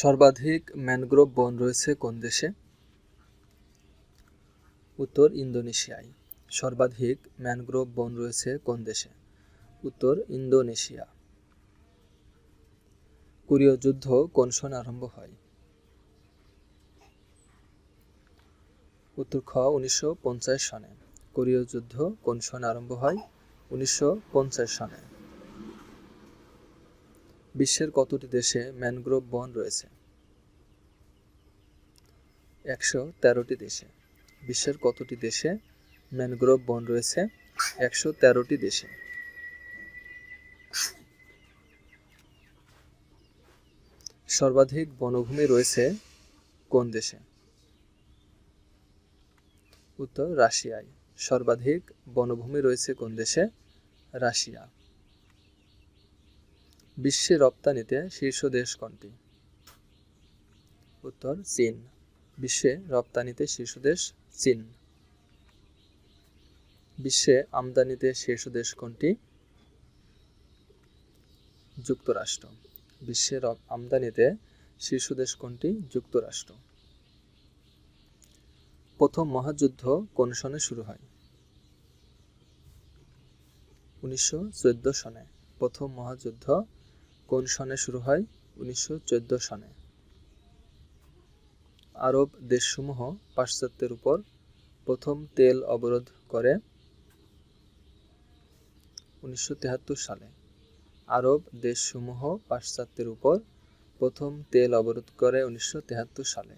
সর্বাধিক ম্যানগ্রোভ বন রয়েছে কোন দেশে? উত্তর ইন্দোনেশিয়ায়। সর্বাধিক ম্যানগ্রোভ বন রয়েছে কোন দেশে? উত্তর ইন্দোনেশিয়া। কোরীয় যুদ্ধ কোন সনে আরম্ভ হয়? উত্তর খ, উনিশশো সনে। কোরীয় যুদ্ধ কোন সনে আরম্ভ হয়? উনিশশো পঞ্চাশ সনে। বিশ্বের কতটি দেশে ম্যানগ্রোভ বন রয়েছে? একশো তেরোটি দেশে। বিশ্বের কতটি দেশে ম্যানগ্রোভ বন রয়েছে? একশো তেরোটি দেশে। সর্বাধিক বনভূমি রয়েছে কোন দেশে? উত্তর রাশিয়ায়। সর্বাধিক বনভূমি রয়েছে কোন দেশে? রাশিয়া। বিশ্বে রপ্তানিতে শীর্ষ দেশ কোনটি? উত্তর, চীন। বিশ্বে রপ্তানিতে শীর্ষ দেশ চীন। বিশ্বে আমদানিতে শীর্ষ দেশ কোনটি? যুক্তরাষ্ট্র। বিশ্বের আমদানিতে শীর্ষ দেশ কোনটি? যুক্তরাষ্ট্র। প্রথম মহাযুদ্ধ কোন সনে শুরু হয়? উনিশশো চোদ্দ সনে। প্রথম মহাযুদ্ধ কোন সনে শুরু হয়? উনিশশো চোদ্দ সনে। আরব দেশসমূহ পাশ্চাত্যের উপর প্রথম তেল অবরোধ করে উনিশশো সালে। আরব দেশসমূহ পাশ্চাত্যের উপর প্রথম তেল অবরোধ করে উনিশশো সালে।